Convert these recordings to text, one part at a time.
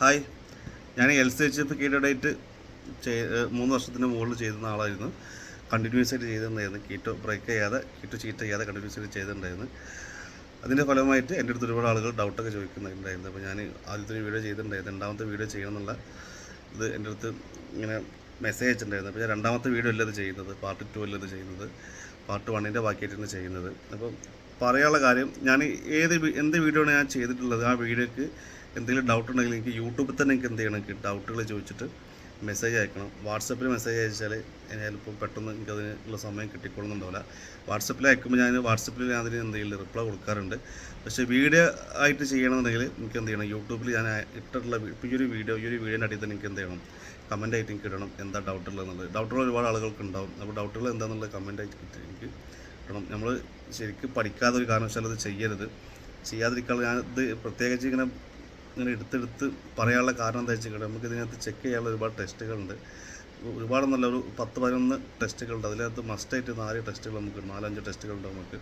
Hi. ഞാൻ L C H F കേഡായിട്ട് മൂന്ന് വർഷത്തിന് മുകളിൽ ചെയ്തിരുന്ന ആളായിരുന്നു. കണ്ടിന്യൂസ് ആയിട്ട് ചെയ്തിട്ടുണ്ടായിരുന്നു കീറ്റോ ബ്രേക്ക് ചെയ്യാതെ കീറ്റോ ചീറ്റ് ചെയ്യാതെ കണ്ടിന്യൂസ് ആയിട്ട് ചെയ്തിട്ടുണ്ടായിരുന്നു. അതിന്റെ ഫലമായിട്ട് എന്റെ അടുത്ത് ഒരുപാട് ആളുകൾ ഡൗട്ടൊക്കെ ചോദിക്കുന്നുണ്ടായിരുന്നു. അപ്പോൾ ഞാൻ ആദ്യത്തെ ഒരു വീഡിയോ ചെയ്തിട്ടുണ്ടായിരുന്നു. രണ്ടാമത്തെ വീഡിയോ ചെയ്യണം എന്നുള്ള ഇത് എന്റെ അടുത്ത് ഇങ്ങനെ മെസ്സേജ് അയച്ചിട്ടുണ്ടായിരുന്നു. അപ്പോൾ ഞാൻ രണ്ടാമത്തെ വീഡിയോ അല്ലത് ചെയ്യുന്നത്? പാർട്ട് ടു അല്ലത് ചെയ്യുന്നത്? പാർട്ട് വണ്ണിന്റെ ബാക്കിയായിട്ടാണ് ചെയ്യുന്നത്. അപ്പം പറയാനുള്ള കാര്യം ഞാൻ ഏത് എന്ത് വീഡിയോ ആണ് ഞാൻ ചെയ്തിട്ടുള്ളത്? ആ വീഡിയോക്ക് എന്തെങ്കിലും ഡൗട്ട് ഉണ്ടെങ്കിൽ എനിക്ക് യൂട്യൂബിൽ തന്നെ എനിക്ക് എന്ത് ചെയ്യണം? ഡൗട്ടുകൾ ചോദിച്ചിട്ട് മെസ്സേജ് അയക്കണം. വാട്സപ്പിൽ മെസ്സേജ് അയച്ചാൽ ചിലപ്പോൾ പെട്ടെന്ന് എനിക്ക് അതിനുള്ള സമയം കിട്ടിക്കൊള്ളുന്നുണ്ടാവില്ല. വാട്സപ്പിൽ അയക്കുമ്പോൾ ഞാൻ വാട്സപ്പിൽ ഞാൻ അതിന് എന്തെങ്കിലും റിപ്ലൈ കൊടുക്കാറുണ്ട്. പക്ഷേ വീഡിയോ ആയിട്ട് ചെയ്യണമെന്നുണ്ടെങ്കിൽ എനിക്ക് എന്ത് ചെയ്യണം? യൂട്യൂബിൽ ഞാൻ ഇട്ടിട്ടുള്ള ഇപ്പോൾ ഈ ഒരു വീഡിയോ ഈ ഒരു വീഡിയോന്റെ അടിയിൽ തന്നെ എനിക്ക് എന്ത് ചെയ്യണം? കമന്റ് ആയിട്ട് എനിക്ക് ഇടണം. എന്താ ഡൗട്ട് ഉള്ളതെന്നുള്ളത് ഡൗട്ടുകൾ ഒരുപാട് ആളുകൾക്ക് ഉണ്ടാവും. അപ്പോൾ ഡൗട്ടുകൾ എന്താണെന്നുള്ള കമന്റ് ആയിട്ട് എനിക്ക് ഇടണം. നമ്മൾ ശരിക്കും പഠിക്കാതെ ഒരു കാരണവശാലും അത് ചെയ്യരുത്. ചെയ്യാതിരിക്കാൻ ഞാൻ ഇത് പ്രത്യേകിച്ച് ഇങ്ങനെ ഇങ്ങനെ എടുത്തെടുത്ത് പറയാനുള്ള കാരണം എന്താ വെച്ചാൽ നമുക്ക് ഇതിനകത്ത് ചെക്ക് ചെയ്യാനുള്ള ഒരുപാട് ടെസ്റ്റുകളുണ്ട് ഒരുപാട് നല്ല ഒരു പത്ത് പതിനൊന്ന് ടെസ്റ്റുകളുണ്ട് അതിനകത്ത് മസ്റ്റായിട്ട് നാല് ടെസ്റ്റുകൾ നമുക്ക് നാലഞ്ച് ടെസ്റ്റുകളുണ്ട് നമുക്ക്.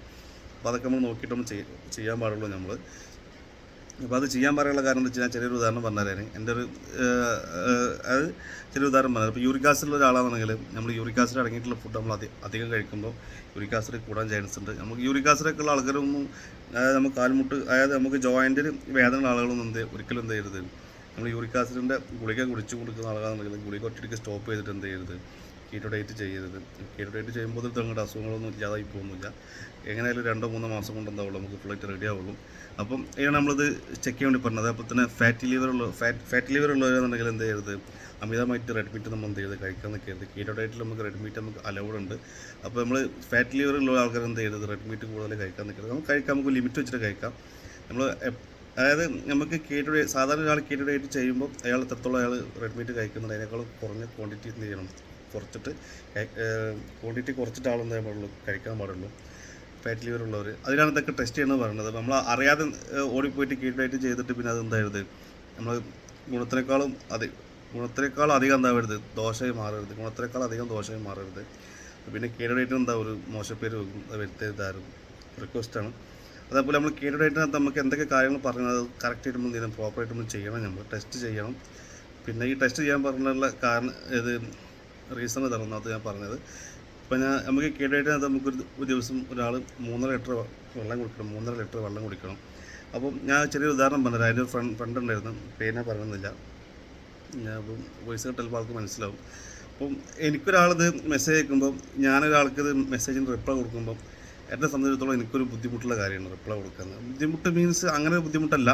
അപ്പോൾ അതൊക്കെ നമ്മൾ നോക്കിയിട്ട് നമ്മൾ ചെയ്യാൻ പാടുള്ളൂ നമ്മൾ അപ്പോൾ അത് ചെയ്യാൻ പറയാനുള്ള കാരണം എന്ന് വെച്ചാൽ ചെറിയൊരു ഉദാഹരണം പറഞ്ഞുതരാൻ എന്റെ ഒരു അത് ചെറിയ ഉദാഹരണം പറഞ്ഞു ഇപ്പോൾ യൂറിക് ആസിഡിലുള്ള ഒരാളാണെങ്കിൽ നമ്മൾ യൂറിക് ആസിഡ് അടങ്ങിയിട്ടുള്ള ഫുഡ് നമ്മൾ അധി അധികം കഴിക്കുമ്പോൾ യൂറിക് ആസിഡ് കൂടാൻ ചാൻസ് ഉണ്ട്. നമുക്ക് യൂറിക് ആസിഡൊക്കെ ഉള്ള ആൾക്കാരൊന്നും അതായത് നമുക്ക് കാൽമുട്ട് അതായത് നമുക്ക് ജോയിന്റിന് വേദനയുള്ള ആളുകളൊന്നും എന്ത് ഒരിക്കലും എന്ത് ചെയ്യരുത്. നമ്മൾ യൂറിക് ആസിഡിന്റെ ഗുളിക കുടിച്ചു കൊടുക്കുന്ന ആളുകളാണെങ്കിൽ ഗുളിക ഒറ്റയ്ക്ക് സ്റ്റോപ്പ് ചെയ്തിട്ട് എന്ത് ചെയ്യരുത്? കീറ്റോ ഡയറ്റ് ചെയ്യരുത്. കീറ്റോ ഡയറ്റ് ചെയ്യുമ്പോൾ തങ്ങളുടെ അസുഖങ്ങളൊന്നും ഇല്ലാതായി പോകുന്നില്ല. എങ്ങനെയായാലും രണ്ടോ മൂന്നോ മാസം കൊണ്ട് എന്താവുള്ളൂ നമുക്ക് ഫുള്ളായിട്ട് റെഡി ആവുള്ളൂ. അപ്പം ഇതാണ് നമ്മളിത് ചെക്ക് ചെയ്യാൻ വേണ്ടി പറഞ്ഞത് അപ്പോൾ തന്നെ fat liver fat fat liver ഉള്ളവരെന്നുണ്ടെങ്കിൽ എന്ത് ചെയ്യരുത്? അമിതമായിട്ട് റെഡ് മീറ്റ് നമ്മൾ എന്ത് ചെയ്ത് കഴിക്കാൻ നിൽക്കരുത്. കീറ്റോ ഡയറ്റിൽ നമുക്ക് റെഡ് മീറ്റ് നമുക്ക് അലൗഡ് ഉണ്ട്. അപ്പോൾ നമ്മൾ ഫാറ്റ് ലിവർ ഉള്ള ആൾക്കാർ എന്ത് ചെയ്യരുത്? റെഡ് മീറ്റ് കൂടുതൽ കഴിക്കാൻ നിൽക്കരുത്. നമുക്ക് കഴിക്കാൻ നമുക്ക് ലിമിറ്റ് വെച്ചിട്ട് കഴിക്കാം. നമ്മൾ അതായത് നമുക്ക് കേറ്റോ സാധാരണ ഒരാൾ കേറ്റോ ഡയറ്റ് ചെയ്യുമ്പോൾ അയാൾ എത്രത്തോളം അയാൾ റെഡ് മീറ്റ് കഴിക്കുന്നുണ്ട് അതിനേക്കാളും കുറഞ്ഞ ക്വാണ്ടിറ്റി എന്ത് ചെയ്യണം? കുറച്ചിട്ട് ക്വാണ്ടിറ്റി കുറച്ചിട്ട് ആൾ പാടുള്ളൂ? കഴിക്കാൻ പാടുള്ളൂ. ഫാറ്റ് ലിവർ ഉള്ളവർ അതിനാണ് ഇതൊക്കെ ടെസ്റ്റ് ചെയ്യണമെന്ന് പറയുന്നത്. നമ്മൾ അറിയാതെ ഓടിപ്പോയിട്ട് കേറ്റോ ഡയറ്റ് ചെയ്തിട്ട് പിന്നെ അത് എന്തായത് നമ്മൾ ഗുണത്തിനേക്കാളും അതി ഗുണത്തിനേക്കാളും അധികം എന്താവരുത്? ദോഷമായി മാറരുത്. ഗുണത്തിനേക്കാൾ അധികം ദോഷമായി മാറരുത്. പിന്നെ കേറ്റോ ഡയറ്റിന് എന്താ ഒരു മോശപ്പേര് അത് വരുത്തരുതാരും റിക്വസ്റ്റാണ് അതേപോലെ നമ്മൾ കേറ്റോ ഡയറ്റിനകത്ത് നമുക്ക് എന്തൊക്കെ കാര്യങ്ങൾ പറഞ്ഞത് അത് നമ്മൾ ചെയ്യണം പ്രോപ്പറായിട്ട് നമ്മൾ ചെയ്യണം നമ്മൾ ടെസ്റ്റ് ചെയ്യണം. പിന്നെ ഈ ടെസ്റ്റ് ചെയ്യാൻ പറഞ്ഞുള്ള കാരണം ഇത് റീസൺ ഇതാണ് ഒന്നാമത് ഞാൻ പറഞ്ഞത്. ഇപ്പം ഞാൻ നമുക്ക് കേറ്റോ ഡയറ്റിനകത്ത് നമുക്കൊരു ഒരു ദിവസം ഒരാൾ മൂന്നര ലിറ്റർ വെള്ളം കുടിക്കണം മൂന്നര ലിറ്റർ വെള്ളം കുടിക്കണം. അപ്പം ഞാൻ ചെറിയൊരു ഉദാഹരണം പറഞ്ഞു അതിന്റെ ഫ്രണ്ട് ഫ്രണ്ട് ഉണ്ടായിരുന്നു. പേന പറയുന്നില്ല. ഞാൻ അപ്പം വോയിസ് കേട്ടപ്പോൾ ആൾക്ക് മനസ്സിലാവും. അപ്പം എനിക്കൊരാളിത് മെസ്സേജ് അയക്കുമ്പോൾ ഞാനൊരാൾക്ക് ഇത് മെസ്സേജിന് റിപ്ലൈ കൊടുക്കുമ്പോൾ എന്നെ സംബന്ധിച്ചിടത്തോളം എനിക്കൊരു ബുദ്ധിമുട്ടുള്ള കാര്യമാണ് റിപ്ലൈ കൊടുക്കുന്നത് ബുദ്ധിമുട്ട് മീൻസ് അങ്ങനെ ബുദ്ധിമുട്ടല്ല.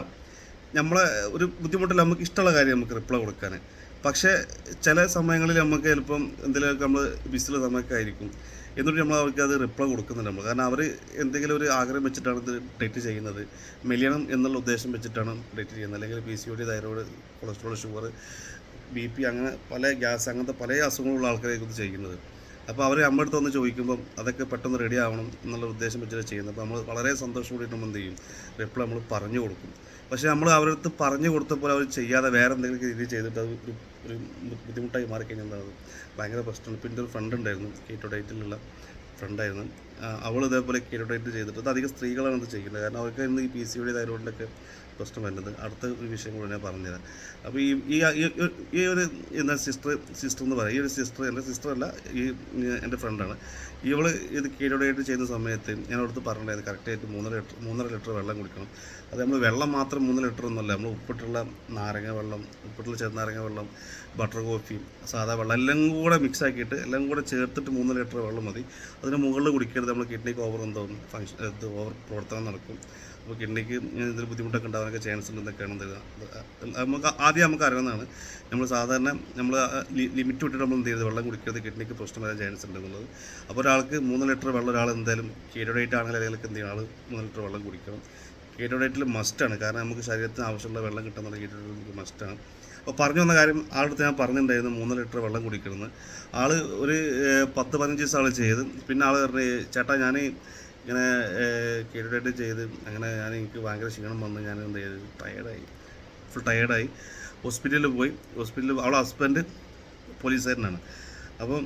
നമ്മളെ ഒരു ബുദ്ധിമുട്ടല്ല നമുക്ക് ഇഷ്ടമുള്ള കാര്യം നമുക്ക് റിപ്ലൈ കൊടുക്കാൻ. പക്ഷേ ചില സമയങ്ങളിൽ നമുക്ക് ചിലപ്പം എന്തെങ്കിലുമൊക്കെ നമ്മൾ ബിസിലുള്ള സമയമൊക്കെ ആയിരിക്കും എന്നിട്ട് നമ്മൾ അവർക്ക് അത് റിപ്ലൈ കൊടുക്കുന്നുണ്ട് നമ്മൾ കാരണം അവർ എന്തെങ്കിലും ഒരു ആഗ്രഹം വെച്ചിട്ടാണ് ഇത് ഡേറ്റ് ചെയ്യുന്നത്. മെലിയണം എന്നുള്ള ഉദ്ദേശം വെച്ചിട്ടാണ് ഡേറ്റ് ചെയ്യുന്നത്. അല്ലെങ്കിൽ P C O D thyroid cholesterol sugar B P അങ്ങനെ പല ഗ്യാസ് അങ്ങനത്തെ പല അസുഖങ്ങളുള്ള ആൾക്കാരായിരിക്കും ഇത് ചെയ്യുന്നത്. അപ്പോൾ അവർ നമ്മുടെ അടുത്ത് വന്ന് ചോദിക്കുമ്പം അതൊക്കെ പെട്ടെന്ന് റെഡി ആവണം എന്നുള്ള ഉദ്ദേശം വെച്ചിട്ട് ചെയ്യുന്നത്. അപ്പോൾ നമ്മൾ വളരെ സന്തോഷം കൂടിയിട്ട് നമ്മൾ എന്ത് ചെയ്യും? റിപ്ലൈ നമ്മൾ പറഞ്ഞു കൊടുക്കും. പക്ഷേ നമ്മൾ അവരുടെ അടുത്ത് പറഞ്ഞു കൊടുത്തപ്പോൾ അവർ ചെയ്യാതെ വേറെ എന്തെങ്കിലും രീതി ചെയ്തിട്ട് അത് ഒരു ഒരു ബുദ്ധിമുട്ടായി മാറിക്കഴിഞ്ഞാൽ എന്താണ് ഭയങ്കര പ്രശ്നമാണ്. പിന്നെ ഒരു ഫ്രണ്ട് ഉണ്ടായിരുന്നു കേറ്റോ ഡയറ്റിലുള്ള ഫ്രണ്ടായിരുന്നു അവൾ ഇതേപോലെ കേറ്റോ ഡൈറ്റ് ചെയ്തിട്ട് അത് അധികം സ്ത്രീകളാണ് ഇത് ചെയ്യുന്നത്. കാരണം അവർക്ക് ഇന്ന് ഈ പി സി ഡി തൈറോയിഡിന്റെയൊക്കെ പ്രശ്നം വരുന്നത് അടുത്ത ഒരു വിഷയം കൂടെ ഞാൻ പറഞ്ഞുതരാം. അപ്പോൾ ഈ ഈ ഒരു എന്താ സിസ്റ്റർ സിസ്റ്റർ എന്ന് പറയാം. ഈ ഒരു സിസ്റ്റർ എന്റെ സിസ്റ്റർ അല്ല ഈ എന്റെ ഫ്രണ്ടാണ് ഇവൾ ഇത് കീഴോടായിട്ട് ചെയ്യുന്ന സമയത്ത് ഞാൻ അവിടുത്തെ പറഞ്ഞിട്ടുണ്ടായിരുന്നു കറക്റ്റായിട്ട് മൂന്നര ലിറ്റർ മൂന്നര ലിറ്റർ വെള്ളം കുടിക്കണം. അത് നമ്മൾ വെള്ളം മാത്രം മൂന്ന് ലിറ്റർ ഒന്നുമല്ല നമ്മൾ ഉപ്പിട്ടുള്ള നാരങ്ങ വെള്ളം ഉപ്പിട്ടുള്ള ചെറുനാരങ്ങ വെള്ളം ബട്ടർ കോഫി സാധാ വെള്ളം എല്ലാം കൂടെ മിക്സ് ആക്കിയിട്ട് എല്ലാം കൂടെ ചേർത്തിട്ട് മൂന്ന് ലിറ്റർ വെള്ളം മതി. അതിന് മുകളിൽ കുടിക്കരുത് നമ്മൾ കിഡ്നിക്ക് ഓവർ എന്തോ ഫങ്ഷൻ ഓവർ പ്രവർത്തനം നടക്കും. അപ്പോൾ കിഡ്നിക്ക് ഇതിൽ ബുദ്ധിമുട്ടൊക്കെ ഉണ്ടാകാനൊക്കെ ചാൻസ് ഉണ്ടെന്നൊക്കെയാണ് നമുക്ക് ആദ്യം നമുക്ക് അറിയുന്നതാണ് നമ്മൾ സാധാരണ നമ്മൾ ലിമിറ്റ് വിട്ടിട്ട് നമ്മൾ എന്ത് ചെയ്ത് വെള്ളം കുടിക്കരുത് കിഡ്നിക്ക് പ്രശ്നം വരാൻ ചാൻസ് ഉണ്ടെന്നുള്ളത് അപ്പോൾ ഒരാൾക്ക് മൂന്ന് ലിറ്റർ വെള്ളം ഒരാൾ എന്തായാലും കീടോഡേറ്റ് ആണെങ്കിൽ അല്ലെങ്കിൽ എന്ത് ചെയ്യണം? ആൾ മൂന്ന് ലിറ്റർ വെള്ളം കുടിക്കണം. കീടോഡേറ്റിൽ മസ്റ്റാണ് കാരണം നമുക്ക് ശരീരത്തിന് ആവശ്യമുള്ള വെള്ളം കിട്ടുന്ന കീടോഡേറ്റ് നമുക്ക് മസ്റ്റാണ് അപ്പോൾ പറഞ്ഞു വന്ന കാര്യം ആളുടെ ഞാൻ പറഞ്ഞിട്ടുണ്ടായിരുന്നു മൂന്ന് ലിറ്റർ വെള്ളം കുടിക്കണമെന്ന്. ആൾ ഒരു പത്ത് പതിനഞ്ച് ദിവസം ആൾ ചെയ്ത്. പിന്നെ ആൾ പറഞ്ഞു ചേട്ടാ ഞാൻ ഇങ്ങനെ കേട്ടിട്ട് ചെയ്ത് അങ്ങനെ ഞാൻ എനിക്ക് ഭയങ്കര ക്ഷീണം വന്ന്. ഞാൻ എന്ത് ചെയ്തു? ടയേർഡായി ഫുൾ ടയേർഡായി ഹോസ്പിറ്റലിൽ പോയി. ഹോസ്പിറ്റലിൽ അവളെ ഹസ്ബൻഡ് പോലീസുകാരനാണ് അപ്പം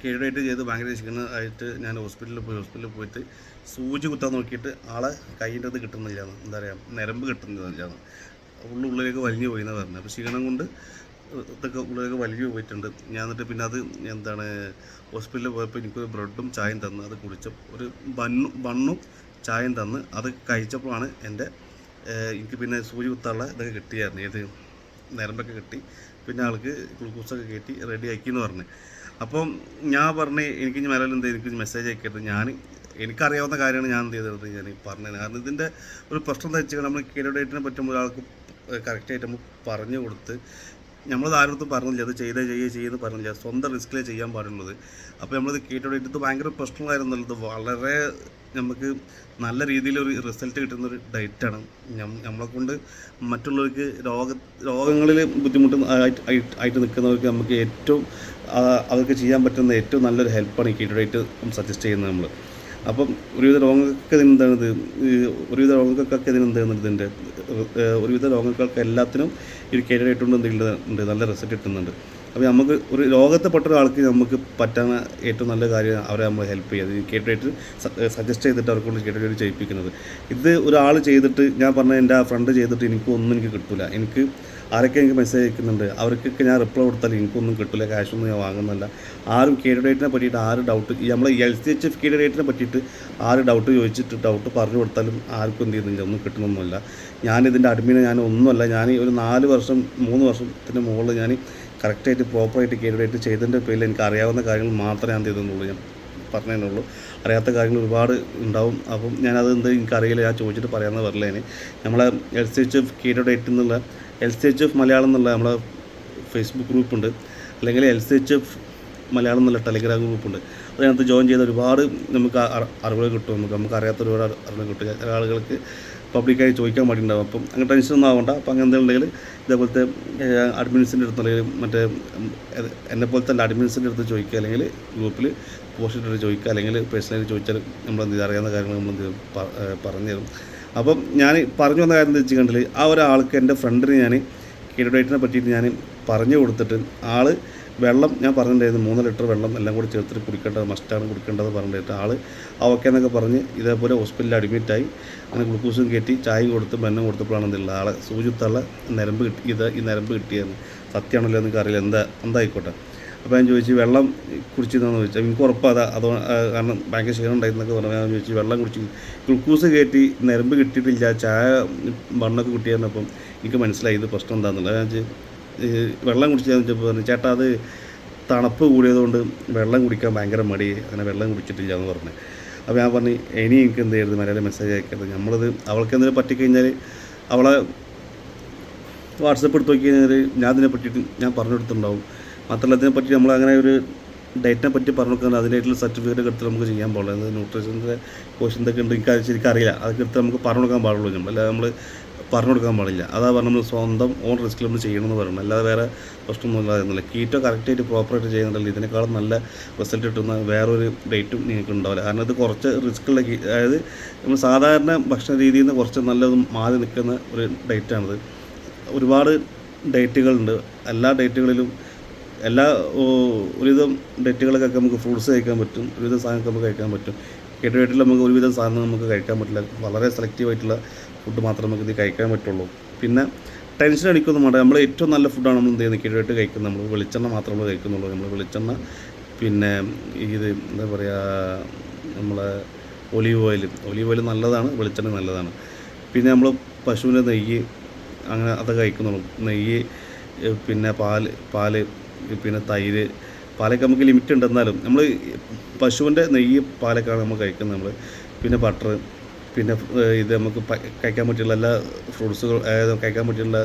കീഴായിട്ട് ചെയ്ത് ഭയങ്കര ക്ഷീണം ആയിട്ട് ഞാൻ ഹോസ്പിറ്റലിൽ പോയി. ഹോസ്പിറ്റലിൽ പോയിട്ട് സൂചി കുത്താൻ നോക്കിയിട്ട് ആളെ കൈയിന്റെ അത് കിട്ടുന്നില്ല എന്താ പറയുക നരമ്പ് കിട്ടുന്നില്ല ഉള്ള ഉള്ളിലേക്ക് വലിഞ്ഞു പോയി എന്നാണ് പറഞ്ഞത്. അപ്പോൾ ക്ഷീണം കൊണ്ട് ഇതൊക്കെ ഉള്ളിലേക്ക് വലിഞ്ഞു പോയിട്ടുണ്ട്. ഞാൻ എന്നിട്ട് പിന്നെ അത് എന്താണ് ഹോസ്പിറ്റലിൽ പോയപ്പോൾ എനിക്കൊരു ബ്രെഡും ചായയും തന്ന് അത് കുടിച്ച. ഒരു ബണ്ണും ബണ്ണും ചായയും തന്ന് അത് കഴിച്ചപ്പോഴാണ് എന്റെ എനിക്ക് പിന്നെ സൂചി കുത്താനുള്ള ഇതൊക്കെ കിട്ടിയായിരുന്നു. ഏത് നരമ്പൊക്കെ കിട്ടി. പിന്നെ ആൾക്ക് ഗ്ലൂക്കോസൊക്കെ കയറ്റി റെഡി ആക്കി എന്ന് പറഞ്ഞു. അപ്പം ഞാൻ പറഞ്ഞ് എനിക്ക് ഇനി മേലെ എന്ത് എനിക്ക് മെസ്സേജ് അയക്കരുത്. ഞാൻ എനിക്കറിയാവുന്ന കാര്യമാണ് ഞാൻ എന്ത് ചെയ്തത് ഞാൻ പറഞ്ഞത്. കാരണം ഇതിന്റെ ഒരു പ്രശ്നം എന്താ വെച്ചാൽ നമ്മൾ കീരോ ഡേറ്റിനെ പറ്റുമ്പോൾ ഒരാൾക്ക് കറക്റ്റായിട്ട് നമ്മൾ പറഞ്ഞു കൊടുത്ത് നമ്മളത് ആരോടും പറഞ്ഞില്ല. അത് ചെയ്തേ ചെയ്യേ ചെയ്യുമെന്ന് പറഞ്ഞില്ല. സ്വന്തം റിസ്ക്കിലേ ചെയ്യാൻ പാടുള്ളത് അപ്പോൾ നമ്മളത് കേട്ടോടെ ഇത് ഭയങ്കര പ്രശ്നമായിരുന്നല്ലോ. ഇത് വളരെ നമുക്ക് നല്ല രീതിയിലൊരു റിസൾട്ട് കിട്ടുന്ന ഒരു ഡയറ്റാണ് നമ്മളെ കൊണ്ട് മറ്റുള്ളവർക്ക് രോഗ രോഗങ്ങളിൽ ബുദ്ധിമുട്ട് ആയിട്ട് നിൽക്കുന്നവർക്ക് നമുക്ക് ഏറ്റവും അവർക്ക് ചെയ്യാൻ പറ്റുന്ന ഏറ്റവും നല്ലൊരു ഹെൽപ്പാണ് ഈ കീറ്റോ ഡയറ്റ് സജസ്റ്റ് ചെയ്യുന്നത് നമ്മൾ അപ്പം ഒരുവിധ രോഗങ്ങൾക്ക് ഇതിനെന്താണ് ഇത് ഒരുവിധ രോഗങ്ങൾക്കൊക്കെ ഇതിനെന്താണ് ഇതിന്റെ ഒരുവിധ രോഗങ്ങൾക്ക് എല്ലാത്തിനും കീറ്റോ ഡയറ്റ് എന്തെങ്കിലും നല്ല റിസൾട്ട് കിട്ടുന്നുണ്ട്. അപ്പോൾ നമുക്ക് ഒരു രോഗത്തെ പെട്ട ഒരാൾക്ക് നമുക്ക് പറ്റുന്ന ഏറ്റവും നല്ല കാര്യം അവരെ നമ്മൾ ഹെൽപ്പ് ചെയ്യുക. കേട്ടായിട്ട് കേട്ടോ സജസ്റ്റ് ചെയ്തിട്ട് അവർക്ക് കൊണ്ട് കേട്ടോ ചെയ്യിപ്പിക്കുന്നത് ഇത് ഒരാൾ ചെയ്തിട്ട് ഞാൻ പറഞ്ഞ എന്റെ ആ ഫ്രണ്ട് ചെയ്തിട്ട് എനിക്കൊന്നും എനിക്ക് കിട്ടില്ല എനിക്ക് ആരൊക്കെ എനിക്ക് മെസ്സേജ് അയക്കുന്നുണ്ട് അവർക്കൊക്കെ ഞാൻ റിപ്ലൈ കൊടുത്താൽ എനിക്കൊന്നും കിട്ടില്ല ക്യാഷൊന്നും ഞാൻ വാങ്ങുന്നില്ല ആരും കേഡിഡേറ്റിനെ ഡേറ്റിനെ പറ്റിയിട്ട് ആരും ഡൗട്ട് ഈ നമ്മൾ എൽ സി എച്ച് എഫ് കേഡിഡേറ്റിനെ പറ്റിയിട്ട് ആര് ഡൗട്ട് ചോദിച്ചിട്ട് ഡൗട്ട് പറഞ്ഞു കൊടുത്താലും ആർക്കും എന്ത് ചെയ്യുന്നില്ല ഒന്നും കിട്ടണമെന്നില്ല ഞാനിതിന്റെ അഡ്മിനെ ഞാൻ ഒന്നുമല്ല ഞാൻ ഒരു നാല് വർഷം മൂന്ന് വർഷത്തിന് മുകളിൽ ഞാൻ കറക്റ്റായിട്ട് പ്രോപ്പറായിട്ട് കേഡിഡേറ്റ് ചെയ്തതിന്റെ പേരിൽ എനിക്ക് അറിയാവുന്ന കാര്യങ്ങൾ മാത്രമേ ഞാൻ ചെയ്തെന്നുള്ളൂ ഞാൻ പറഞ്ഞതിനുള്ളൂ. അറിയാത്ത കാര്യങ്ങൾ ഒരുപാട് ഉണ്ടാവും. അപ്പം ഞാനത് എന്ത് എനിക്കറിയില്ല ഞാൻ ചോദിച്ചിട്ട് പറയാമെന്ന് പറഞ്ഞില്ലേന് നമ്മളെ എൽ സി എച്ച് കീരോ എന്നുള്ള L C H F Malayalam എന്നുള്ള നമ്മുടെ ഫേസ്ബുക്ക് ഗ്രൂപ്പുണ്ട് അല്ലെങ്കിൽ L C H F Malayalam എന്നുള്ള ടെലിഗ്രാം ഗ്രൂപ്പുണ്ട് അതിനകത്ത് ജോയിൻ ചെയ്ത ഒരുപാട് നമുക്ക് അറിവുകൾ കിട്ടും. നമുക്ക് നമുക്ക് അറിയാത്ത ഒരുപാട് അറിവുകൾ കിട്ടും. ചില ആളുകൾക്ക് പബ്ലിക്കായി ചോദിക്കാൻ മടിയുണ്ടാവും. അപ്പം അങ്ങനെ ടെൻഷൻ ഒന്നും ആവണ്ട. അപ്പം അങ്ങനെ ഉണ്ടെങ്കിൽ ഇതേപോലത്തെ അഡ്മിൻസിന്റെ അടുത്ത് അല്ലെങ്കിൽ മറ്റേ എന്നെ പോലെ പോലത്തെ അഡ്മിൻസിന്റെ അടുത്ത് ചോദിക്കുക അല്ലെങ്കിൽ ഗ്രൂപ്പിൽ പോസ്റ്റ് ഇട്ടിട്ട് ചോദിക്കുക അല്ലെങ്കിൽ പേഴ്സണലി ചോദിച്ചാൽ ചെയ്യും, അറിയാവുന്ന കാര്യങ്ങൾ ഏ, പറഞ്ഞു തരും അപ്പം ഞാൻ പറഞ്ഞു വന്ന കാര്യം എന്താ വെച്ച് കണ്ടില്ല ആ ഒരാൾക്ക് എന്റെ ഫ്രണ്ടിന് ഞാൻ കീടോഡേറ്റിനെ പറ്റിയിട്ട് ഞാൻ പറഞ്ഞു കൊടുത്തിട്ട് ആൾ വെള്ളം ഞാൻ പറഞ്ഞിട്ടുണ്ടായിരുന്നു മൂന്ന് ലിറ്റർ വെള്ളം എല്ലാം കൂടി ചേർത്തിട്ട് കുടിക്കേണ്ടത് മസ്റ്റാണ് കുടിക്കേണ്ടത് പറഞ്ഞിട്ട് ആൾ ആ ഓക്കെ എന്നൊക്കെ പറഞ്ഞ് ഇതേപോലെ ഹോസ്പിറ്റലിൽ അഡ്മിറ്റായി. അങ്ങനെ ഗ്ലൂക്കോസും കയറ്റി ചായയും കൊടുത്ത് ബെന്നും കൊടുത്തപ്പോഴാണ് എന്തുള്ള ആളെ സൂചിത്തുള്ള നരമ്പ് കിട്ടി ഇത് ഈ നരമ്പ് കിട്ടിയെന്ന് സത്യമാണല്ലോ എന്നൊക്കെ അറിയില്ല എന്താ എന്തായിക്കോട്ടെ. അപ്പോൾ ഞാൻ ചോദിച്ചു വെള്ളം കുടിച്ചിരുന്നെന്ന് ചോദിച്ചാൽ എനിക്ക് ഉറപ്പാണ് അതോ കാരണം ഭയങ്കര ക്ഷീണം ഉണ്ടായിരുന്നൊക്കെ പറഞ്ഞു. ഞാൻ ചോദിച്ചു വെള്ളം കുടിച്ചു ഗ്ലൂക്കോസ് കയറ്റി നരമ്പ് കിട്ടിയിട്ടില്ല ചായ മണ്ണൊക്കെ കിട്ടിയെന്നപ്പം എനിക്ക് മനസ്സിലായി ഇത് പ്രശ്നം എന്താണെന്നുള്ളത് ഞാൻ വെള്ളം കുടിച്ചാന്ന് വെച്ചപ്പോൾ പറഞ്ഞു ചേട്ടാ അത് തണുപ്പ് കൂടിയതുകൊണ്ട് വെള്ളം കുടിക്കാൻ ഭയങ്കര മടി അങ്ങനെ വെള്ളം കുടിച്ചിട്ടില്ല എന്ന് പറഞ്ഞു. അപ്പോൾ ഞാൻ പറഞ്ഞു ഇനി എനിക്ക് എന്ത് ചെയ്യരുത്? മലയാളം മെസ്സേജ് അയക്കരുത്. നമ്മളത് അവൾക്ക് എന്തെങ്കിലും പറ്റിക്കഴിഞ്ഞാൽ അവളെ വാട്സപ്പ് എടുത്ത് നോക്കി കഴിഞ്ഞാൽ ഞാൻ അതിനെ പറ്റിയിട്ട് ഞാൻ പറഞ്ഞു കൊടുത്തിട്ടുണ്ടാവും. മാത്രമല്ല ഇതിനെ പറ്റി നമ്മൾ അങ്ങനെ ഒരു ഡേറ്റിനെ പറ്റി പറഞ്ഞു കൊടുക്കുന്നത് അതിനായിട്ടുള്ള സർട്ടിഫിക്കറ്റ് എടുത്ത് നമുക്ക് ചെയ്യാൻ പാടില്ല. അത് ന്യൂട്രീഷന്റെ കോഴ്സ് എന്തൊക്കെ ഉണ്ട്. എനിക്ക് ശരിക്കും അറിയില്ല. അതൊക്കെ എടുത്ത് നമുക്ക് പറഞ്ഞു കൊടുക്കാൻ പാടുള്ളൂ നമ്മൾ അല്ലാതെ നമ്മൾ പറഞ്ഞു കൊടുക്കാൻ പാടില്ല. അതാ പറഞ്ഞ നമ്മൾ സ്വന്തം ഓൺ റിസ്കിൽ നമ്മൾ ചെയ്യണമെന്ന് പറയണം അല്ലാതെ വേറെ പ്രശ്നമൊന്നും ഇല്ലാതെന്നില്ല കീറ്റോ കറക്റ്റായിട്ട് പ്രോപ്പറായിട്ട് ചെയ്യുന്നുണ്ടല്ലോ. ഇതിനേക്കാളും നല്ല റിസൾട്ട് കിട്ടുന്ന വേറൊരു ഡേറ്റും നിങ്ങൾക്ക് ഉണ്ടാവില്ല. കാരണം ഇത് കുറച്ച് റിസ്ക്കുള്ള അതായത് നമ്മൾ സാധാരണ ഭക്ഷണ രീതിയിൽ നിന്ന് കുറച്ച് നല്ലതും മാറി നിൽക്കുന്ന ഒരു ഡേറ്റാണിത് ഒരുപാട് ഡേറ്റുകളുണ്ട് എല്ലാ ഡേറ്റുകളിലും എല്ലാ ഒരുവിധം ഡേറ്റുകളൊക്കെ നമുക്ക് ഫ്രൂട്ട്സ് കഴിക്കാൻ പറ്റും ഒരുവിധം സാധനങ്ങൾക്ക് നമുക്ക് കഴിക്കാൻ പറ്റും. കേട്ടുകേട്ടിൽ നമുക്ക് ഒരുവിധം സാധനം നമുക്ക് കഴിക്കാൻ പറ്റില്ല. വളരെ സെലക്റ്റീവ് ആയിട്ടുള്ള ഫുഡ് മാത്രമേ നമുക്ക് ഇത് കഴിക്കാൻ പറ്റുള്ളൂ. പിന്നെ ടെൻഷൻ അടിക്കൊന്നും വേണ്ട. നമ്മൾ ഏറ്റവും നല്ല ഫുഡാണ് നമ്മൾ എന്ത് ചെയ്യുന്നത്? കേടുമായിട്ട് കഴിക്കുന്നത്. നമ്മൾ വെളിച്ചെണ്ണ മാത്രമേ കഴിക്കുന്നുള്ളൂ. നമ്മൾ വെളിച്ചെണ്ണ പിന്നെ ഇത് എന്താ പറയുക നമ്മളെ ഒലീവ് ഓയിൽ. ഒലീവ് ഓയിൽ നല്ലതാണ് വെളിച്ചെണ്ണ നല്ലതാണ്. പിന്നെ നമ്മൾ പശുവിന്റെ നെയ്യ് അങ്ങനെ അത് കഴിക്കുന്നുള്ളൂ. നെയ്യ് പിന്നെ പാൽ പാൽ പിന്നെ തൈര് പാലൊക്കെ നമുക്ക് ലിമിറ്റ് ഉണ്ട് എന്നാലും നമ്മൾ പശുവിന്റെ നെയ്യ് പാലൊക്കെയാണ് നമ്മൾ കഴിക്കുന്നത് നമ്മൾ പിന്നെ ബട്ടർ പിന്നെ ഇത് നമുക്ക് കഴിക്കാൻ പറ്റിയുള്ള എല്ലാ ഫ്രൂട്ട്സുകൾ കഴിക്കാൻ പറ്റിയുള്ള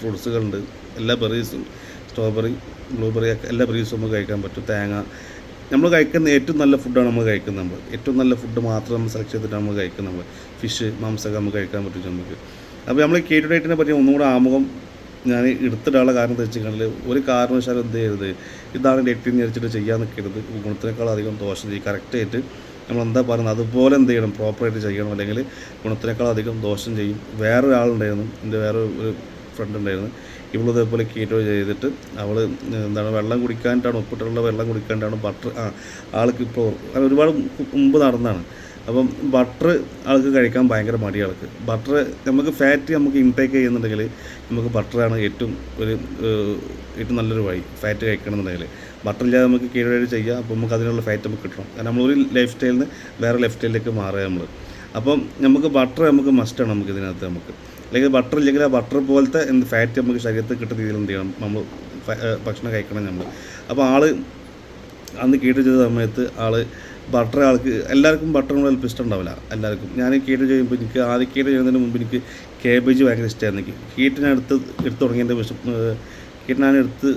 ഫ്രൂട്ട്സുകളുണ്ട് എല്ലാ ബെറീസും സ്ട്രോബെറി ബ്ലൂബെറി എല്ലാ ബെറീസും നമുക്ക് കഴിക്കാൻ പറ്റും. തേങ്ങ നമ്മൾ കഴിക്കുന്ന ഏറ്റവും നല്ല ഫുഡാണ് നമ്മൾ കഴിക്കുന്നത് നമ്മൾ ഏറ്റവും നല്ല ഫുഡ് മാത്രം നമ്മൾ സെലക്ട് ചെയ്തിട്ട് നമ്മൾ കഴിക്കുന്നത് നമ്മൾ ഫിഷ് മാംസമൊക്കെ നമുക്ക് കഴിക്കാൻ പറ്റും നമുക്ക്. അപ്പോൾ നമ്മൾ കേട്ടു ഡയറ്റിനെ പറ്റി ഒന്നുകൂടെ ആമുഖം ഞാൻ എടുത്തിടാനുള്ള കാരണം എന്താ വെച്ചിട്ടുണ്ടെങ്കിൽ ഒരു കാരണവശാലും എന്ത് ചെയ്യരുത്. ഇതാണ് ഡേറ്റ് ഞരിച്ചിട്ട് ചെയ്യാൻ നിൽക്കരുത് ഗുണത്തിനേക്കാൾ അധികം ദോഷം ചെയ്യും. കറക്റ്റായിട്ട് നമ്മൾ എന്താ പറയുന്നത്? അതുപോലെ എന്ത് ചെയ്യണം? പ്രോപ്പറായിട്ട് ചെയ്യണം. അല്ലെങ്കിൽ ഗുണത്തിനേക്കാൾ അധികം ദോഷം ചെയ്യും. വേറൊരാളുണ്ടായിരുന്നു. എന്റെ വേറെ ഒരു ഫ്രണ്ട് ഉണ്ടായിരുന്നു. ഇവൾ ഇതേപോലെ കീറ്റോ ചെയ്തിട്ട് അവൾ എന്താണ് വെള്ളം കുടിക്കാനായിട്ടാണ് ഉപ്പിട്ടുള്ള വെള്ളം കുടിക്കാനായിട്ടാണ് ബട്ടർ ആ ആൾക്ക് ഇപ്പോൾ ഒരുപാട് മുമ്പ് നടന്നതാണ്. അപ്പം ബട്ടർ ആൾക്ക് കഴിക്കാൻ ഭയങ്കര മടി ആൾക്ക്. ബട്ടർ നമുക്ക് ഫാറ്റ് നമുക്ക് ഇൻടേക്ക് ചെയ്യുന്നുണ്ടെങ്കിൽ നമുക്ക് ബട്ടറാണ് ഏറ്റവും ഒരു ഏറ്റവും നല്ലൊരു വഴി ഫാറ്റ് കഴിക്കണമെന്നുണ്ടെങ്കിൽ. ബട്ടർ ഇല്ലാതെ നമുക്ക് കീഴായിട്ട് ചെയ്യാം അപ്പോൾ നമുക്ക് അതിനുള്ള ഫാറ്റ് നമുക്ക് കിട്ടണം. കാരണം നമ്മളൊരു ലൈഫ് സ്റ്റൈലിൽ നിന്ന് വേറെ ലൈഫ് സ്റ്റൈലിലേക്ക് മാറുക നമ്മൾ അപ്പം നമുക്ക് ബട്ടർ നമുക്ക് മസ്റ്റാണ് നമുക്ക് ഇതിനകത്ത് നമുക്ക്. അല്ലെങ്കിൽ ബട്ടർ ഇല്ലെങ്കിൽ ആ ബട്ടർ പോലത്തെ എന്ത് ഫാറ്റ് നമുക്ക് ശരീരത്തിൽ കിട്ടുന്ന രീതിയിൽ എന്ത് ചെയ്യണം? നമ്മൾ ഭക്ഷണം കഴിക്കണം നമ്മൾ അപ്പോൾ ആൾ അന്ന് കീട്ട് ചെയ്ത സമയത്ത് ആൾ ബട്ടർ ആൾക്ക് എല്ലാവർക്കും ബട്ടറിനോട് ഇഷ്ടം ഉണ്ടാവില്ല എല്ലാവർക്കും. ഞാൻ കേട്ട് ചെയ്യുമ്പോൾ എനിക്ക് ആദ്യം കേട്ട് ചെയ്യുന്നതിന് മുമ്പ് എനിക്ക് കേബേജ് ഭയങ്കര ഇഷ്ടമായിരുന്നു എനിക്ക് കീട്ടിനടുത്ത് എടുത്ത് തുടങ്ങിയതിന്റെ വിഷം കീട്ടിനാൻ എടുത്ത്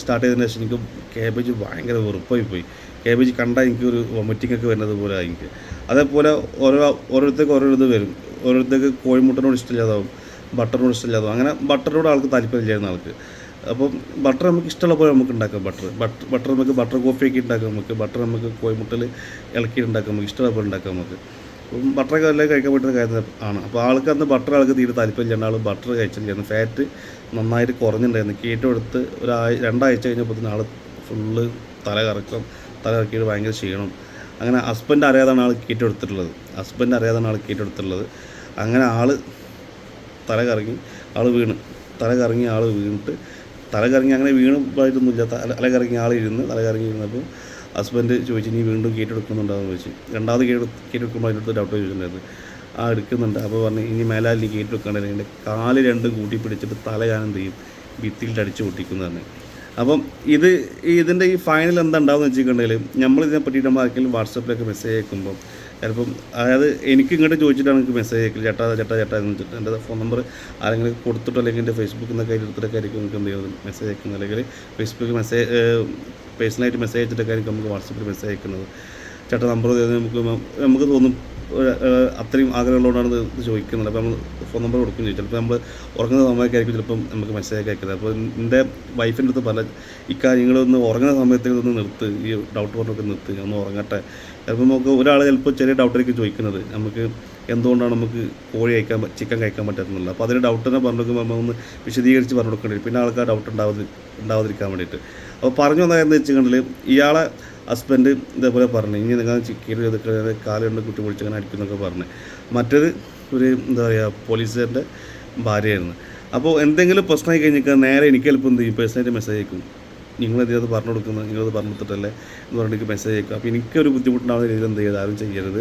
സ്റ്റാർട്ട് ചെയ്തതിന് ശേഷം എനിക്ക് കേബേജ് ഭയങ്കര വെറുപ്പായി പോയി. കേബേജ് കണ്ടാൽ എനിക്ക് ഒരു വൊമിറ്റിംഗ് ഒക്കെ വരുന്നത് പോലെ എനിക്ക്. അതേപോലെ ഓരോ ഓരോരുത്തർക്ക് ഓരോ ഇത് വരും. ഓരോരുത്തർക്ക് കോഴിമുട്ടനോട് ഇഷ്ടമില്ലാതാവും ബട്ടറിനോട് ഇഷ്ടമില്ലാതാവും. അങ്ങനെ ബട്ടറിനോട് ആൾക്ക് താല്പര്യമില്ലായിരുന്നു ആൾക്ക്. അപ്പം ബട്ടർ നമുക്ക് ഇഷ്ടമുള്ള പോലെ നമുക്ക് ഉണ്ടാക്കാം. ബട്ടർ ബട്ടർ ബട്ടർ നമുക്ക് ബട്ടർ കോഫിയൊക്കെ ഉണ്ടാക്കാം നമുക്ക്. ബട്ടർ നമുക്ക് കോയമുട്ടൽ ഇളക്കി ഉണ്ടാക്കാം നമുക്ക്. ഇഷ്ടമുള്ള പോലെ ഉണ്ടാക്കാം നമുക്ക്. അപ്പം ബട്ടറൊക്കെ എല്ലാം കഴിക്കാൻ പറ്റുന്ന കാര്യം ആണ്. അപ്പോൾ ആൾക്ക് അന്ന് ബട്ടർ ആൾക്ക് തീരെ താല്പര്യമില്ല. ആൾ ബട്ടർ കഴിച്ചില്ലായിരുന്നു ഫാറ്റ് നന്നായിട്ട് കുറഞ്ഞിട്ടുണ്ടായിരുന്നു. കീറ്റം എടുത്ത് ഒരു രണ്ടാഴ്ച കഴിഞ്ഞപ്പോൾ ആൾ ഫുള്ള് തല കറക്കം തല കറക്കിയിട്ട് ഭയങ്കര ക്ഷീണം. അങ്ങനെ ഹസ്ബൻഡ് അറിയാതാണ് ആൾ കീറ്റം എടുത്തിട്ടുള്ളത്. ഹസ്ബൻഡ് അറിയാതാണ് ആൾ കീറ്റം എടുത്തിട്ടുള്ളത്. അങ്ങനെ ആൾ തല കറങ്ങി ആൾ വീണ്. തല കറങ്ങി ആൾ വീണിട്ട് തല കറങ്ങി അങ്ങനെ വീണുമായിട്ടൊന്നുമില്ല തല തല കറങ്ങി ആളിരുന്ന് തല കറങ്ങി ഇരുന്നപ്പോൾ ഹസ്ബൻഡ് ചോദിച്ചു നീ വീണ്ടും കേട്ട് എടുക്കുന്നുണ്ടാന്ന് ചോദിച്ചു. രണ്ടാമത് കേട്ട് കേട്ടെടുക്കുമ്പോൾ അതിനടുത്ത് ഡൗട്ട് ചോദിച്ചിട്ടുണ്ടായിരുന്നു. ആ എടുക്കുന്നുണ്ട്. അപ്പോൾ പറഞ്ഞു ഇനി മേലാൽ നീ കേട്ട് എടുക്കാണ്ട് എന്റെ കാൽ രണ്ടും കൂട്ടി പിടിച്ചിട്ട് തല ഞാൻ എന്ത് ചെയ്യും? ഭിത്തിയിൽ അടിച്ച് പൊട്ടിക്കുന്നതാണ് അപ്പം ഇത് ഇതിന്റെ ഈ ഫൈനൽ എന്താ ഉണ്ടാവുമെന്ന് വെച്ചിട്ടുണ്ടെങ്കിൽ നമ്മൾ ഇതിനെ പറ്റിയിട്ട് നമ്മൾ ആർക്കെങ്കിലും വാട്സപ്പിലൊക്കെ മെസ്സേജ് അയക്കുമ്പോൾ ചിലപ്പം അതായത് എനിക്ക് ഇങ്ങോട്ട് ചോദിച്ചിട്ടാണ് എനിക്ക് മെസ്സേജ് അയക്കൽ ചേട്ടാ ചേട്ടാ ചേട്ടാ എന്ന് വെച്ചിട്ട് എന്റെ ഫോൺ നമ്പർ ആരെങ്കിലും കൊടുത്തിട്ടോ അല്ലെങ്കിൽ എന്റെ ഫേസ്ബുക്കിൽ നിന്നൊക്കെ എടുത്തിട്ടൊക്കെ ആയിരിക്കും നിങ്ങൾക്ക് എന്ത് ചെയ്യുന്നത്? മെസ്സേജ് അയക്കുന്നത്. അല്ലെങ്കിൽ ഫേസ്ബുക്കിൽ മെസ്സേജ് പേഴ്സണലായിട്ട് മെസ്സേജ് അയച്ചിട്ടൊക്കെ ആയിരിക്കും നമുക്ക് വാട്സപ്പിൽ മെസ്സേജ് അയക്കുന്നത്. ചേട്ടാ നമ്പർ നമുക്ക് നമുക്ക് തോന്നും അത്രയും ആഗ്രഹമുള്ളതുകൊണ്ടാണ് ഇത് ചോദിക്കുന്നത്. അപ്പോൾ നമ്മൾ ഫോൺ നമ്പർ കൊടുക്കുകയും ചെയ്യും ചിലപ്പോൾ നമ്മൾ ഉറങ്ങുന്ന സമയമൊക്കെ ചിലപ്പം നമുക്ക് മെസ്സേജ് ഒക്കെ അയക്കുന്നത് അപ്പോൾ എന്റെ വൈഫിന്റെ അടുത്ത് പല ഇക്കാര്യങ്ങളൊന്ന് ഉറങ്ങുന്ന സമയത്തേക്ക് ഒന്ന് നിർത്ത്. ഈ ഡൗട്ട് പറഞ്ഞൊക്കെ നിർത്ത്. ഒന്ന് ഉറങ്ങട്ടെ. ചിലപ്പോൾ നമുക്ക് ഒരാൾ ചിലപ്പോൾ ചെറിയ ഡൗട്ടായിരിക്കും ചോദിക്കുന്നത്. നമുക്ക് എന്തുകൊണ്ടാണ് നമുക്ക് കോഴി കഴിക്കാൻ ചിക്കൻ കഴിക്കാൻ പറ്റുന്നുള്ളത് അപ്പോൾ അതിന് ഡൗട്ട് തന്നെ പറഞ്ഞു നമ്മൾ ഒന്ന് വിശദീകരിച്ച് പറഞ്ഞു കൊടുക്കേണ്ടി പിന്നെ ആൾക്കാർ ഡൗട്ട് ഉണ്ടാവാതി ഉണ്ടാവാതിരിക്കാൻ വേണ്ടിയിട്ട്. അപ്പോൾ പറഞ്ഞു വന്നത് എന്ന് വെച്ചിട്ടുണ്ടെങ്കിൽ ഇയാളെ ഹസ്ബൻഡ് ഇതേപോലെ പറഞ്ഞു. ഇനി നിങ്ങൾ ചിക്കൻ ചെയ്തിട്ട് കാലുകൊണ്ട് കുട്ടി പൊളിച്ചങ്ങനെ അടിക്കുന്നൊക്കെ പറഞ്ഞു. മറ്റേത് ഒരു എന്താ പറയുക പോലീസുകാരന്റെ ഭാര്യയായിരുന്നു. അപ്പോൾ എന്തെങ്കിലും പ്രശ്നമായി കഴിഞ്ഞാൽ നേരെ എനിക്ക് ചിലപ്പോൾ എന്ത് ചെയ്യും? പേഴ്സണലായിട്ട് മെസ്സേജ് അയക്കും. നിങ്ങൾ ഇതിനകത്ത് പറഞ്ഞു കൊടുക്കുന്നത്? നിങ്ങളത് പറഞ്ഞു കൊടുത്തിട്ടല്ലേ? എന്ന് പറഞ്ഞിട്ട് എനിക്ക് മെസ്സേജ് അയക്കും. അപ്പോൾ എനിക്കൊരു ബുദ്ധിമുട്ടുണ്ടാവുന്ന രീതിയിൽ എന്ത് ചെയ്ത് ആരും ചെയ്യരുത്.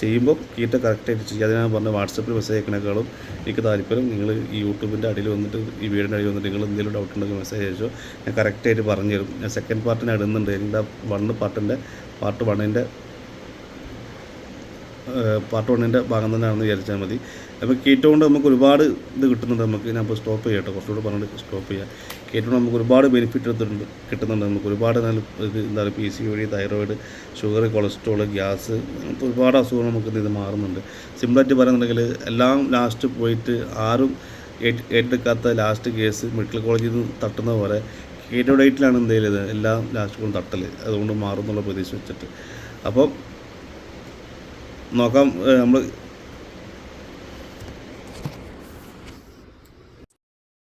ചെയ്യുമ്പോൾ കീറ്റ കറക്റ്റായിട്ട് ചെയ്യുക അതിനാണ് പറഞ്ഞത് വാട്സപ്പിൽ മെസ്സേജ് അയക്കണേക്കാളും എനിക്ക് താല്പര്യം നിങ്ങൾ ഈ യൂട്യൂബിന്റെ അടിയിൽ വന്നിട്ട് ഈ വീടിന്റെ അടിയിൽ വന്നിട്ട് നിങ്ങൾ എന്തെങ്കിലും ഡൗട്ട് ഉണ്ടെങ്കിൽ മെസ്സേജ് അയച്ചോ. ഞാൻ കറക്റ്റായിട്ട് പറഞ്ഞു തരും. ഞാൻ സെക്കൻഡ് പാർട്ടിന് ഇടുന്നുണ്ട്. എന്റെ വണ്ണ് പാർട്ടിന്റെ പാർട്ട് വണ്ണിന്റെ പാർട്ട് വണ്ണിന്റെ ഭാഗം തന്നെയാണെന്ന് വിചാരിച്ചാൽ മതി. അപ്പോൾ കീറ്റോണ്ട് നമുക്ക് ഒരുപാട് ഇത് കിട്ടുന്നുണ്ട് നമുക്ക്. ഞാൻ ഇപ്പോൾ സ്റ്റോപ്പ് ചെയ്യട്ടെ കുറച്ചുകൂടെ പറഞ്ഞിട്ട് സ്റ്റോപ്പ് ചെയ്യാം. കീറ്റോണ്ട് നമുക്ക് ഒരുപാട് ബെനിഫിറ്റ് എടുത്തിട്ടുണ്ട് കിട്ടുന്നുണ്ട് നമുക്ക്. ഒരുപാട് നല്ല ഇത് എന്താ പറയുക പി സി വഴി തൈറോയിഡ് ഷുഗർ കൊളസ്ട്രോൾ ഗ്യാസ് അങ്ങനത്തെ ഒരുപാട് അസുഖങ്ങൾ നമുക്ക് ഇത് മാറുന്നുണ്ട്. സിമ്പിളായിട്ട് പറയുന്നുണ്ടെങ്കിൽ എല്ലാം ലാസ്റ്റ് പോയിട്ട് ആരും ഏറ്റ് ഏറ്റെടുക്കാത്ത ലാസ്റ്റ് കേസ് മെഡിക്കൽ കോളേജിൽ നിന്ന് തട്ടുന്ന പോലെ കേറ്റോ ഡേറ്റിലാണ് എന്തെങ്കിലും എല്ലാം ലാസ്റ്റ് കൊണ്ട് തട്ടൽ അതുകൊണ്ട് മാറും എന്നുള്ള പ്രതീക്ഷ വെച്ചിട്ട്. അപ്പോൾ നോക്കാം നമ്മൾ